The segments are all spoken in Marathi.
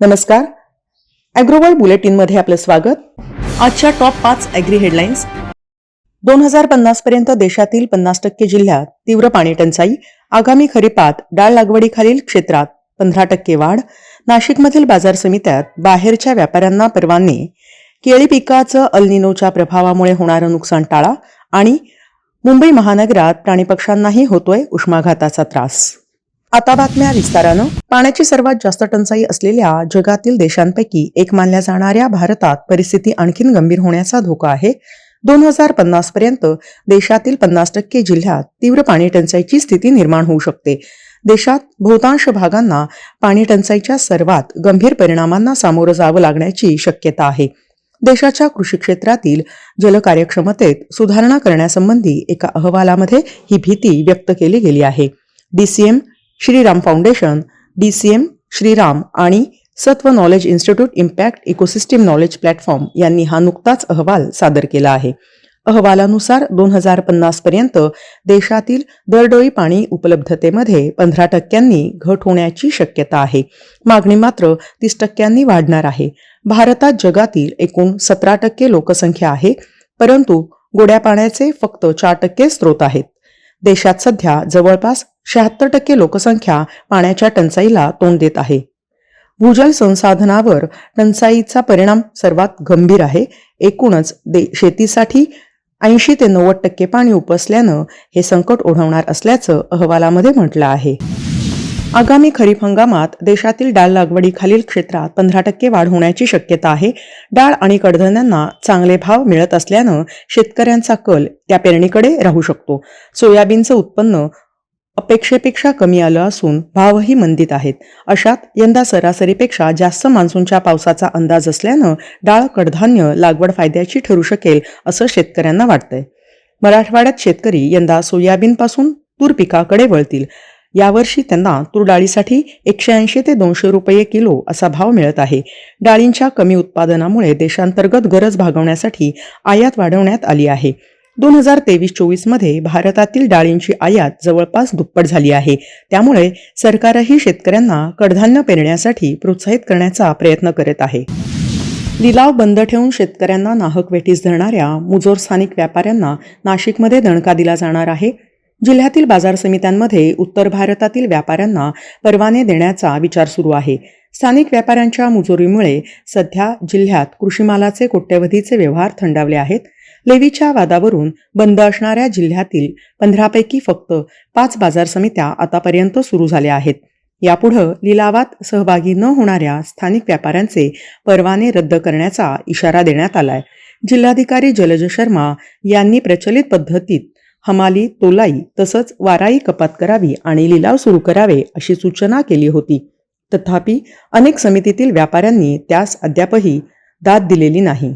नमस्कार. अॅग्रोवर्ल्ड बुलेटिनमध्ये आपलं स्वागत. आजच्या टॉप पाच अॅग्री हेडलाईन्स दोन हजार पन्नास पर्यंत देशातील पन्नास टक्के जिल्ह्यात तीव्र पाणी टंचाई. आगामी खरीपात डाळ लागवडीखालील क्षेत्रात पंधरा टक्के वाढ. नाशिकमधील बाजार समित्यात बाहेरच्या व्यापाऱ्यांना परवाने केळी पिकाचं अल्निनोच्या प्रभावामुळे होणारं नुकसान टाळा आणि मुंबई महानगरात प्राणीपक्ष्यांनाही होतोय उष्माघाताचा त्रास. आता बातम्या विस्तारानं. पाण्याची सर्वात जास्त टंचाई असलेल्या जगातील देशांपैकी एक मानल्या जाणाऱ्या भारतात परिस्थिती आणखीन गंभीर होण्याचा धोका आहे. दोन हजार पन्नास पर्यंत देशातील पन्नास टक्के जिल्ह्यात तीव्र पाणी टंचाईची स्थिती निर्माण होऊ शकते. देशात बहुतांश भागांना पाणी टंचाईच्या सर्वात गंभीर परिणामांना सामोरं जावं लागण्याची शक्यता आहे. देशाच्या कृषी क्षेत्रातील जलकार्यक्षमतेत सुधारणा करण्यासंबंधी एका अहवालामध्ये ही भीती व्यक्त केली गेली आहे. DCM Shriram foundation M Shriram आणि Sattva knowledge institute impact ecosystem knowledge platform यांनी हा नुकताच अहवाल सादर केला आहे. अहवालानुसार दोन हजार पन्नास पर्यंत देशातील दरडोई पाणी उपलब्धतेमध्ये पंधरा टक्क्यांनी घट होण्याची शक्यता आहे. मागणी मात्र तीस टक्क्यांनी वाढणार आहे. भारतात जगातील एकूण सतरा टक्के लोकसंख्या आहे परंतु गोड्या पाण्याचे फक्त चार टक्के स्रोत आहेत. देशात सध्या जवळपास शहात्तर टक्के लोकसंख्या पाण्याच्या टंचाईला तोंड देत आहे. भूजल संसाधनावर टंचाईचा परिणाम सर्वात गंभीर आहे. एकूणच दे शेतीसाठी ऐंशी ते नव्वद टक्के पाणी उपसल्यानं हे संकट ओढवणार असल्याचं अहवालामध्ये म्हटलं आहे. आगामी खरीप हंगामात देशातील डाळ लागवडीखालील क्षेत्रात पंधरा टक्के वाढ होण्याची शक्यता आहे. डाळ आणि कडधान्यांना चांगले भाव मिळत असल्यानं शेतकऱ्यांचा कल त्या पेरणीकडे राहू शकतो. सोयाबीनचं उत्पन्न अपेक्षेपेक्षा कमी आलं असून भावही मंदीत आहेत. अशात यंदा सरासरीपेक्षा जास्त मान्सूनच्या पावसाचा अंदाज असल्यानं डाळ कडधान्य लागवड फायद्याची ठरू शकेल असं शेतकऱ्यांना वाटतंय. मराठवाड्यात शेतकरी यंदा सोयाबीनपासून तूर पिकाकडे वळतील. यावर्षी त्यांना तूर डाळीसाठी एकशे ऐंशी ते दोनशे रुपये किलो असा भाव मिळत आहे. डाळींच्या कमी उत्पादनामुळे देशांतर्गत गरज भागवण्यासाठी आयात वाढवण्यात आली आहे. दोन हजार तेवीस चोवीसमध्ये भारतातील डाळींची आयात जवळपास दुप्पट झाली आहे. त्यामुळे सरकारही शेतकऱ्यांना कडधान्य पेरण्यासाठी प्रोत्साहित करण्याचा प्रयत्न करत आहे. लिलाव बंद ठेवून शेतकऱ्यांना नाहक वेठीस धरणाऱ्या मुजोर स्थानिक व्यापाऱ्यांना नाशिकमध्ये दणका दिला जाणार आहे. जिल्ह्यातील बाजार समित्यांमध्ये उत्तर भारतातील व्यापाऱ्यांना परवाने देण्याचा विचार सुरू आहे. स्थानिक व्यापाऱ्यांच्या मुजोरीमुळे सध्या जिल्ह्यात कृषीमालाचे कोट्यवधीचे व्यवहार थंडावले आहेत. लेवीच्या वादावरून बंद असणाऱ्या जिल्ह्यातील पंधरापैकी फक्त पाच बाजार समित्या आतापर्यंत सुरू झाल्या आहेत. यापुढं लिलावात सहभागी न होणाऱ्या स्थानिक व्यापाऱ्यांचे परवाने रद्द करण्याचा इशारा देण्यात आलाय. जिल्हाधिकारी जलज शर्मा यांनी प्रचलित पद्धतीत हमाली तोलाई तसंच वाराई कपात करावी आणि लिलाव सुरू करावे अशी सूचना केली होती. तथापि अनेक समितीतील व्यापाऱ्यांनी त्यास अद्यापही दाद दिलेली नाही.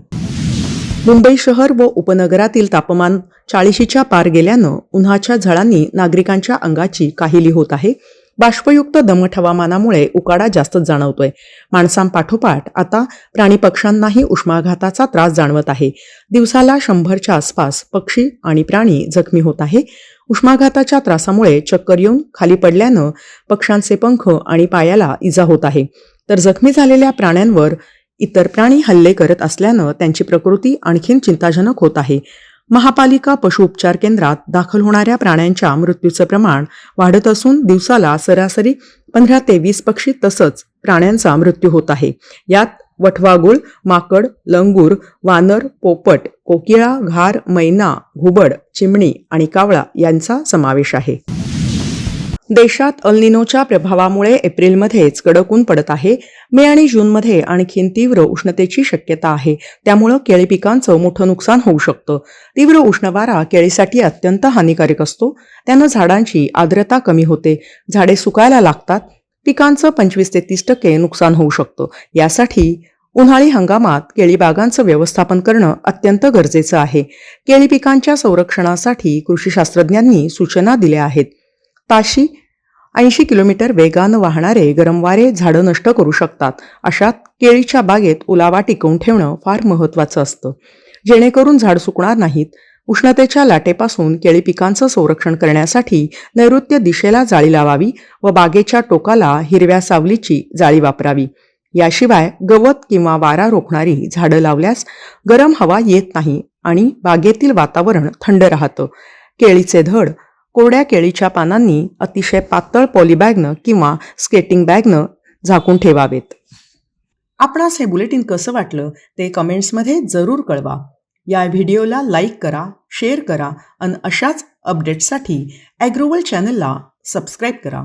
मुंबई शहर व उपनगरातील तापमान चाळीशीच्या पार गेल्यानं उन्हाच्या झळांनी नागरिकांच्या अंगाची काहिली होत आहे. बाष्पयुक्त दमट हवामानामुळे उकाडा जास्तच जाणवतोय. माणसांपाठोपाठ आता प्राणी पक्ष्यांनाही उष्माघाताचा त्रास जाणवत आहे. दिवसाला शंभरच्या आसपास पक्षी आणि प्राणी जखमी होत आहे. उष्माघाताच्या त्रासामुळे चक्कर येऊन खाली पडल्यानं पक्ष्यांचे पंख आणि पायाला इजा होत आहे. तर जखमी झालेल्या प्राण्यांवर इतर प्राणी हल्ले करत असल्यानं त्यांची प्रकृती आणखीन चिंताजनक होत आहे. महापालिका पशु उपचार केंद्रात दाखल होणाऱ्या प्राण्यांच्या मृत्यूचं प्रमाण वाढत असून दिवसाला सरासरी पंधरा ते वीस पक्षी तसंच प्राण्यांचा मृत्यू होत आहे. यात वठवागुळ माकड लंगूर वानर पोपट कोकिळा घार मैना घुबड चिमणी आणि कावळा यांचा समावेश आहे. देशात अल्निनोच्या प्रभावामुळे एप्रिलमध्येच कडकून पडत आहे. मे आणि जूनमध्ये आणखीन तीव्र उष्णतेची शक्यता आहे. त्यामुळं केळी पिकांचं मोठं नुकसान होऊ शकतं. तीव्र उष्णवारा केळीसाठी अत्यंत हानिकारक असतो. त्यानं झाडांची आर्द्रता कमी होते. झाडे सुकायला लागतात. पिकांचं पंचवीस ते तीस टक्के नुकसान होऊ शकतं. यासाठी उन्हाळी हंगामात केळी बागांचं व्यवस्थापन करणं अत्यंत गरजेचं आहे. केळी पिकांच्या संरक्षणासाठी कृषी शास्त्रज्ञांनी सूचना दिल्या आहेत. ताशी ऐंशी किलोमीटर वेगानं वाहणारे गरम वारे झाडं नष्ट करू शकतात. अशात केळीच्या बागेत ओलावा टिकवून ठेवणं फार महत्त्वाचं असतं. जेणेकरून झाड सुकणार नाहीत. उष्णतेच्या लाटेपासून केळी पिकांचं संरक्षण करण्यासाठी नैऋत्य दिशेला जाळी लावावी व बागेच्या टोकाला हिरव्या सावलीची जाळी वापरावी. याशिवाय गवत किंवा वारा रोखणारी झाडं लावल्यास गरम हवा येत नाही आणि बागेतील वातावरण थंड राहतं. केळीचे धड कोरड्या केळीच्या पानांनी अतिशय पातळ पॉलीबॅगनं किंवा स्केटिंग बॅगनं झाकून ठेवावेत. आपणास हे बुलेटिन कसं वाटलं ते कमेंट्समध्ये जरूर कळवा. या व्हिडिओला लाईक करा शेअर करा आणि अशाच अपडेट्ससाठी ॲग्रोवल चॅनलला सबस्क्राईब करा.